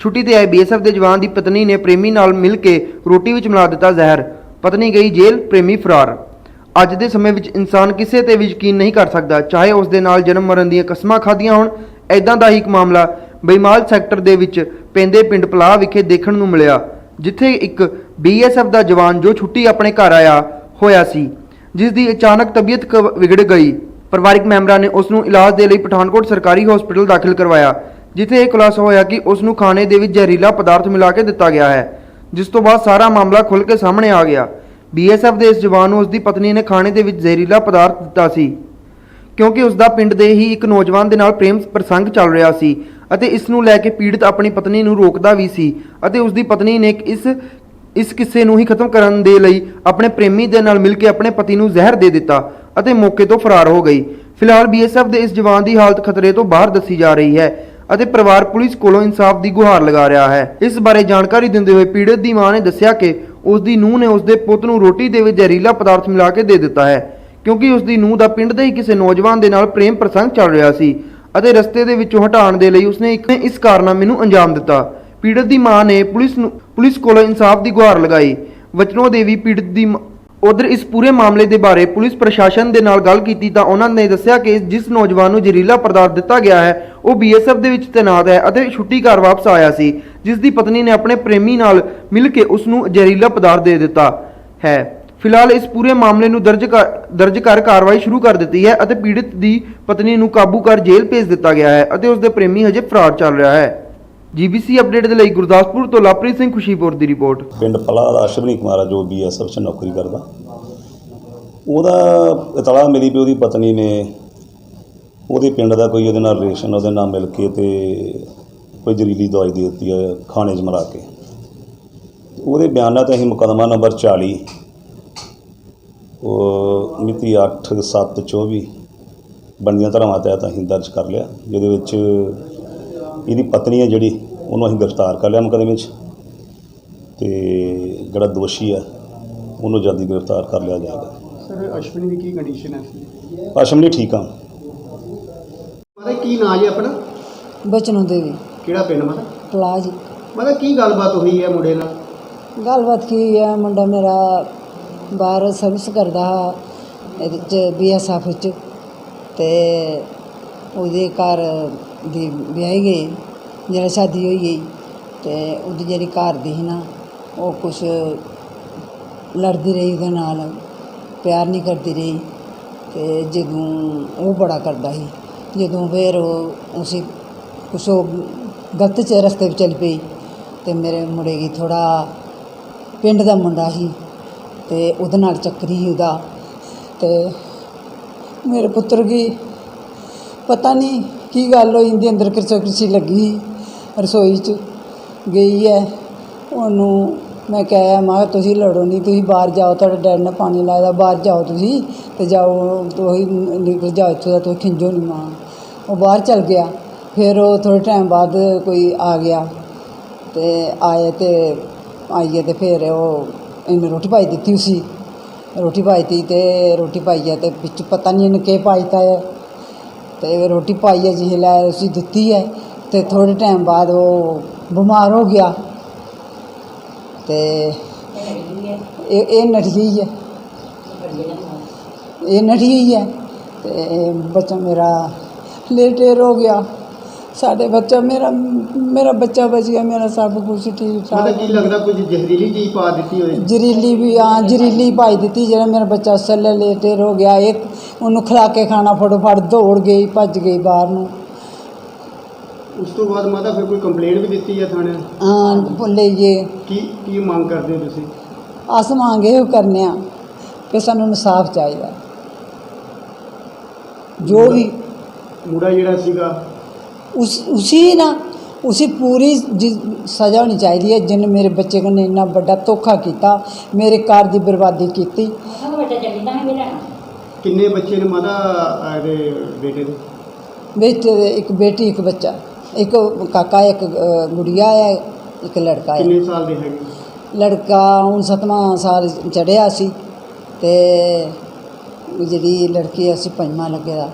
ਛੁੱਟੀ ਤੇ ਆਏ ਬੀਐਸਐਫ ਦੇ ਜਵਾਨ ਦੀ ਪਤਨੀ ਨੇ ਪ੍ਰੇਮੀ ਨਾਲ ਮਿਲ ਕੇ ਰੋਟੀ ਵਿੱਚ ਮਿਲਾ ਦਿੱਤਾ ਜ਼ਹਿਰ। ਪਤਨੀ ਗਈ ਜੇਲ੍ਹ, ਪ੍ਰੇਮੀ ਫਰਾਰ। ਅੱਜ ਦੇ ਸਮੇਂ ਵਿੱਚ ਇਨਸਾਨ ਕਿਸੇ ਤੇ ਵੀ ਯਕੀਨ ਨਹੀਂ ਕਰ ਸਕਦਾ, ਚਾਹੇ ਉਸ ਦੇ ਨਾਲ ਜਨਮ ਮਰਨ ਦੀਆਂ ਕਸਮਾਂ ਖਾਧੀਆਂ ਹੋਣ ਐਦਾਂ ਦਾ ਹੀ ਇੱਕ ਮਾਮਲਾ ਬਈਮਾਲ ਸੈਕਟਰ ਦੇ ਵਿੱਚ ਪੈਂਦੇ ਪਿੰਡ ਪਲਾਹ ਵਿਖੇ ਦੇਖਣ ਨੂੰ ਮਿਲਿਆ, ਜਿੱਥੇ ਇੱਕ ਬੀਐਸਐਫ ਦਾ ਜਵਾਨ ਜੋ ਛੁੱਟੀ ਆਪਣੇ ਘਰ ਆਇਆ ਹੋਇਆ ਸੀ, ਜਿਸ ਦੀ ਅਚਾਨਕ ਤਬੀਅਤ ਕ- ਵਿਗੜ ਗਈ। ਪਰਿਵਾਰਕ ਮੈਂਬਰਾਂ ਨੇ ਉਸ ਨੂੰ ਇਲਾਜ ਦੇ ਲਈ ਪਠਾਨਕੋਟ ਸਰਕਾਰੀ ਹਸਪਤਾਲ ਦਾਖਲ ਕਰਵਾਇਆ। ਜਿੱਥੇ ਇਹ ਖੁਲਾਸਾ ਹੋਇਆ ਕਿ ਉਸ ਨੂੰ ਖਾਣੇ ਦੇ ਵਿੱਚ ਜ਼ਹਿਰੀਲਾ ਪਦਾਰਥ ਮਿਲਾ ਕੇ ਦਿੱਤਾ ਗਿਆ ਹੈ, ਜਿਸ ਤੋਂ ਬਾਅਦ ਸਾਰਾ ਮਾਮਲਾ ਖੁੱਲ੍ਹ ਕੇ ਸਾਹਮਣੇ ਆ ਗਿਆ। ਬੀਐਸਐਫ ਦੇ ਇਸ ਜਵਾਨ ਨੂੰ ਉਸ ਦੀ ਪਤਨੀ ਨੇ ਖਾਣੇ ਦੇ ਵਿੱਚ ਜ਼ਹਿਰੀਲਾ ਪਦਾਰਥ ਦਿੱਤਾ ਸੀ, ਕਿਉਂਕਿ ਉਸ ਦਾ ਪਿੰਡ ਦੇ ਹੀ ਇੱਕ ਨੌਜਵਾਨ ਦੇ ਨਾਲ ਪ੍ਰੇਮ ਪ੍ਰਸੰਗ ਚੱਲ ਰਿਹਾ ਸੀ ਅਤੇ ਇਸ ਨੂੰ ਲੈ ਕੇ ਪੀੜਤ ਆਪਣੀ ਪਤਨੀ ਨੂੰ ਰੋਕਦਾ ਵੀ ਸੀ ਅਤੇ ਉਸ ਦੀ ਪਤਨੀ ਨੇ ਇਸ ਇਸ ਕਿੱਸੇ ਨੂੰ ਹੀ ਖਤਮ ਕਰਨ ਦੇ ਲਈ ਆਪਣੇ ਪ੍ਰੇਮੀ ਦੇ ਨਾਲ ਮਿਲ ਕੇ ਆਪਣੇ ਪਤੀ ਨੂੰ ਜ਼ਹਿਰ ਦੇ ਦਿੱਤਾ ਅਤੇ ਮੌਕੇ ਤੋਂ ਫਰਾਰ ਹੋ ਗਈ। ਫਿਲਹਾਲ ਬੀਐਸਐਫ ਦੇ ਇਸ ਜਵਾਨ ਦੀ ਹਾਲਤ ਖਤਰੇ ਤੋਂ ਬਾਹਰ ਦੱਸੀ ਜਾ ਰਹੀ ਹੈ। ਅਤੇ ਪਰਿਵਾਰ ਪੁਲਿਸ ਕੋਲੋਂ ਇਨਸਾਫ ਦੀ ਗੁਹਾਰ ਲਗਾ ਰਿਹਾ ਹੈ। ਇਸ ਬਾਰੇ ਜਾਣਕਾਰੀ ਦਿੰਦੇ ਹੋਏ ਪੀੜਤ ਦੀ ਮਾਂ ਨੇ ਦੱਸਿਆ ਕਿ ਉਸ ਦੀ ਨੂੰਹ ਨੇ ਉਸ ਦੇ ਪੁੱਤ ਨੂੰ ਰੋਟੀ ਦੇ ਵਿੱਚ ਜ਼ਹਿਰੀਲਾ ਪਦਾਰਥ ਮਿਲਾ ਕੇ ਦੇ ਦਿੱਤਾ ਹੈ, ਕਿਉਂਕਿ ਉਸ ਦੀ ਨੂੰਹ ਦਾ ਪਿੰਡ ਦੇ ਹੀ ਕਿਸੇ ਨੌਜਵਾਨ ਦੇ ਨਾਲ ਪ੍ਰੇਮ ਪ੍ਰਸੰਗ ਚੱਲ ਰਿਹਾ ਸੀ ਅਤੇ ਰਸਤੇ ਦੇ ਵਿੱਚੋਂ ਹਟਾਉਣ ਦੇ ਲਈ ਉਸਨੇ ਇੱਕ ਇਸ ਕਾਰਨਾਮੇ ਨੂੰ ਅੰਜਾਮ ਦਿੱਤਾ। ਪੀੜਤ ਦੀ ਮਾਂ ਨੇ ਪੁਲਿਸ ਨੂੰ ਪੁਲਿਸ ਕੋਲੋਂ ਇਨਸਾਫ ਦੀ ਗੁਹਾਰ ਲਗਾਈ। ਵਚਨੋ ਦੇਵੀ ਪੀੜਤ ਦੀ ਉਧਰ ਇਸ ਪੂਰੇ ਮਾਮਲੇ ਦੇ ਬਾਰੇ ਪੁਲਿਸ ਪ੍ਰਸ਼ਾਸਨ ਦੇ ਨਾਲ ਗੱਲ ਕੀਤੀ ਤਾਂ ਉਹਨਾਂ ਨੇ ਦੱਸਿਆ ਕਿ ਜਿਸ ਨੌਜਵਾਨ ਨੂੰ ਜ਼ਹਿਰੀਲਾ ਪਦਾਰਥ ਦਿੱਤਾ ਗਿਆ ਹੈ, ਉਹ ਬੀਐਸਐਫ ਦੇ ਵਿੱਚ ਤੈਨਾਤ ਹੈ ਅਤੇ ਛੁੱਟੀ ਘਰ ਵਾਪਸ ਆਇਆ ਸੀ, ਜਿਸ ਦੀ ਪਤਨੀ ਨੇ ਆਪਣੇ ਪ੍ਰੇਮੀ ਨਾਲ ਮਿਲ ਕੇ ਉਸ ਨੂੰ ਜ਼ਹਿਰੀਲਾ ਪਦਾਰਥ ਦੇ ਦਿੱਤਾ ਹੈ। ਫਿਲਹਾਲ ਇਸ ਪੂਰੇ ਮਾਮਲੇ ਨੂੰ ਦਰਜ ਕਰ ਦਰਜ ਕਰ ਕਾਰਵਾਈ ਸ਼ੁਰੂ ਕਰ ਦਿੱਤੀ ਹੈ ਅਤੇ ਪੀੜਤ ਦੀ ਪਤਨੀ ਨੂੰ ਕਾਬੂ ਕਰ ਜੇਲ੍ਹ ਭੇਜ ਦਿੱਤਾ ਗਿਆ ਹੈ ਅਤੇ ਉਸ ਦੇ ਪ੍ਰੇਮੀ ਹਜੇ ਫਰਾਰ ਚੱਲ ਰਿਹਾ ਹੈ। ਜੀਬੀਸੀ ਅਪਡੇਟ ਦੇ ਲਈ ਗੁਰਦਾਸਪੁਰ ਤੋਂ ਲਵਪ੍ਰੀਤ ਸਿੰਘ ਖੁਸ਼ੀਪੁਰ ਦੀ ਰਿਪੋਰਟ। ਪਿੰਡ ਪਲਾ ਦਾ ਅਸ਼ਵਨੀ ਕੁਮਾਰ ਆ ਜੋ ਬੀਐਸਐਫ 'ਚ ਨੌਕਰੀ ਕਰਦਾ। ਉਹਦਾ ਇਤਲਾ ਮਿਲੀ ਵੀ ਉਹਦੀ ਪਤਨੀ ਨੇ ਉਹਦੇ ਪਿੰਡ ਦਾ ਕੋਈ ਉਹਦੇ ਨਾਲ ਰਿਲੇਸ਼ਨ ਉਹਦੇ ਨਾਲ ਮਿਲ ਕੇ ਤੇ ਕੋਈ ਜ਼ਹਿਰੀਲੀ ਦਵਾਈ ਦੇ ਦਿੱਤੀ ਹੈ ਖਾਣੇ 'ਚ ਮਰਾ ਕੇ। ਉਹਦੇ ਬਿਆਨਾਂ ਤੇ ਅਸੀਂ ਮੁਕੱਦਮਾ ਨੰਬਰ 40 ਉਹ ਮਿਤੀ 8 7 24 ਬੰਦੀਆਂ ਧਾਰਾਵਾਂ ਤਹਿਤ ਅਸੀਂ ਦਰਜ ਕਰ ਲਿਆ, ਜਿਹਦੇ ਵਿੱਚ ਇਹਦੀ ਪਤਨੀ ਹੈ ਜਿਹੜੀ ਉਹਨੂੰ ਅਸੀਂ ਗ੍ਰਿਫਤਾਰ ਕਰ ਲਿਆ ਮੁਕੱਦਮੇ 'ਚ ਤੇ ਜਿਹੜਾ ਦੋਸ਼ੀ ਹੈ ਉਹਨੂੰ ਜਲਦੀ ਗ੍ਰਿਫਤਾਰ ਕਰ ਲਿਆ ਜਾਏਗਾ। ਸਰ ਅਸ਼ਵਨੀ ਦੀ ਕੀ ਕੰਡੀਸ਼ਨ ਹੈ? ਨਹੀਂ ਠੀਕ ਆ। ਮਤਲਬ ਕੀ ਨਾਂ ਜੀ ਆਪਣਾ? ਬਚਨੋਂ ਦੇਵੀ। ਕਿਹੜਾ ਪਿੰਡ ਮਤਲਬ ਪਲਾਜ। ਮਤਲਬ ਕੀ ਗੱਲਬਾਤ ਹੋਈ ਹੈ ਮੁੰਡੇ ਨਾਲ? ਗੱਲਬਾਤ ਕੀ ਹੈ ਮੁੰਡਾ ਮੇਰਾ ਬਾਹਰ ਸਰਵਿਸ ਕਰਦਾ ਹਾ ਇਹਦੇ ਚ ਬੀਐਸਐਫ ਚ ਤੇ ਉਹਦੇ ਘਰ ਦੀ ਵਿਆਹੀ ਗਈ, ਜਿਹੜਾ ਸ਼ਾਦੀ ਹੋਈ ਗਈ, ਤੇ ਉਹਦੀ ਜਿਹੜੀ ਘਰ ਦੀ ਸੀ ਨਾ, ਉਹ ਕੁਛ ਲੜਦੀ ਰਹੀ ਉਹਦੇ ਨਾਲ, ਪਿਆਰ ਨਹੀਂ ਕਰਦੀ ਰਹੀ, ਤੇ ਜਦੋਂ ਉਹ ਬੜਾ ਕਰਦਾ ਸੀ, ਜਦੋਂ ਫਿਰ ਉਹ, ਅਸੀਂ ਕੁਛ ਉਹ ਗਲਤ ਚ ਰਸਤੇ 'ਤੇ ਚੱਲ ਪਈ, ਤੇ ਮੇਰੇ ਮੁੰਡੇ ਦੀ ਥੋੜਾ ਪਿੰਡ ਦਾ ਮੁੰਡਾ ਸੀ, ਤੇ ਉਹਦੇ ਨਾਲ ਚੱਕਰੀ ਸੀ ਉਹਦਾ, ਤੇ ਮੇਰੇ ਪੁੱਤਰ ਕੀ ਪਤਾ ਨਹੀਂ ਕੀ ਗੱਲ ਹੋਈ? ਇਹਦੇ ਅੰਦਰ ਕਿਰਚਾ ਕਿਰਚੀ ਲੱਗੀ, ਰਸੋਈ 'ਚ ਗਈ ਹੈ। ਉਹਨੂੰ ਮੈਂ ਕਿਹਾ, ਮੈਂ ਤੁਸੀਂ ਲੜੋ ਨਹੀਂ ਤੁਸੀਂ ਬਾਹਰ ਜਾਓ, ਤੁਹਾਡੇ ਡੈਡ ਨੇ ਪਾਣੀ ਲਾਇਆ ਬਾਹਰ ਜਾਓ ਤੁਸੀਂ ਤੇ ਜਾਓ ਤੁਸੀਂ ਨਿਕਲ ਜਾਓ ਇੱਥੋਂ ਦਾ, ਤੁਸੀਂ ਖਿੰਜੋ ਨਹੀਂ ਮਾਂ। ਉਹ ਬਾਹਰ ਚਲ ਗਿਆ। ਫਿਰ ਉਹ ਥੋੜ੍ਹੇ ਟਾਈਮ ਬਾਅਦ ਕੋਈ ਆ ਗਿਆ ਤੇ ਆਏ ਤੇ ਆਈਏ ਤੇ ਫਿਰ ਉਹ ਇਹਨੇ ਰੋਟੀ ਪਾਈ ਦਿੱਤੀ ਸੀ ਰੋਟੀ ਪਾਈ ਤੀ ਤੇ ਰੋਟੀ ਪਾਈ ਹੈ ਤੇ ਵਿੱਚ ਪਤਾ ਨਹੀਂ ਇਹਨੇ ਕੀ ਪਾਈਤਾ ਹੈ। ਤੇ ਰੋਟੀ ਪਾਈ ਹੈ ਜਿਹੇ ਲੈ ਅਸੀਂ ਦਿੱਤੀ ਹੈ ਤੇ ਥੋੜ੍ਹੇ ਟਾਈਮ ਬਾਅਦ ਉਹ ਬਿਮਾਰ ਹੋ ਗਿਆ। ਤੇ ਇਹ ਇਹ ਨਠ ਗਈ ਹੈ। ਇਹ ਨਠ ਗਈ ਹੈ ਤੇ ਬੱਚਾ ਮੇਰਾ ਲੇਟੇਰ ਹੋ ਗਿਆ। ਸਾਡੇ ਬੱਚਾ ਮੇਰਾ ਮੇਰਾ ਬੱਚਾ ਬਚ ਗਿਆ ਮੇਰਾ ਸਭ ਕੁਝ ਠੀਕ ਮਤਲਬ ਠਾਕ ਕੀ ਲੱਗਦਾ ਕੁਝ ਜ਼ਹਿਰੀਲੀ ਚੀਜ਼ ਪਾ ਦਿੱਤੀ ਹੋਈ ਜ਼ਰੀਲੀ ਵੀ ਹਾਂ ਜ਼ਰੀਲੀ ਪਾਈ ਦਿੱਤੀ ਜਿਹੜਾ ਮੇਰਾ ਬੱਚਾ ਸੱਲੇ ਲੇਟੇਰ ਹੋ ਗਿਆ ਇੱਕ ਉਹਨੂੰ ਖਿਲਾ ਕੇ ਖਾਣਾ ਫਟੋਫਟ ਦੌੜ ਗਈ ਭੱਜ ਗਈ ਬਾਹਰ ਨੂੰ। ਉਸ ਤੋਂ ਬਾਅਦ ਮਾਤਾ ਫਿਰ ਕੋਈ ਕੰਪਲੇਂਟ ਵੀ ਦਿੱਤੀ ਹੈ ਥਾਣੇ? ਹਾਂ ਭੁੱਲੇ ਜੇ ਕੀ ਕੀ ਮੰਗ ਕਰਦੇ ਹੋ ਤੁਸੀਂ? ਅਸ ਮੰਗੇ ਉਹ ਕਰਨੇ ਆ ਕਿ ਸਾਨੂੰ ਇਨਸਾਫ ਚਾਹੀਦਾ। ਜੋ ਵੀ ਮੁੰਡਾ ਜਿਹੜਾ ਸੀਗਾ उस उसी ना उसी पूरी जी- सज़ा होनी चाहिए जिन मेरे बच्चे कन्नै इन्ना बड्डा धोखा कीता मेरे घर दी बर्बादी कीती ਕਿੰਨੇ ਬੱਚੇ ਨੇ ਮਾਤਾ ਇਹਦੇ ਬੇਟੇ ਦੇ बेटे दे एक बेटी एक बच्चा एक काका एक अ, गुड़िया है एक लड़का है ਕਿੰਨੇ ਸਾਲ ਦੇ ਹੈਗੇ ਲੜਕਾ ਹੁਣ ਸਤਵਾਂ ਸਾਲ ਚੜਿਆ ਸੀ ਤੇ ਜਿਹੜੀ ਲੜਕੀ ਅਸੀਂ ਪੰਜਵਾਂ ਲੱਗਿਆ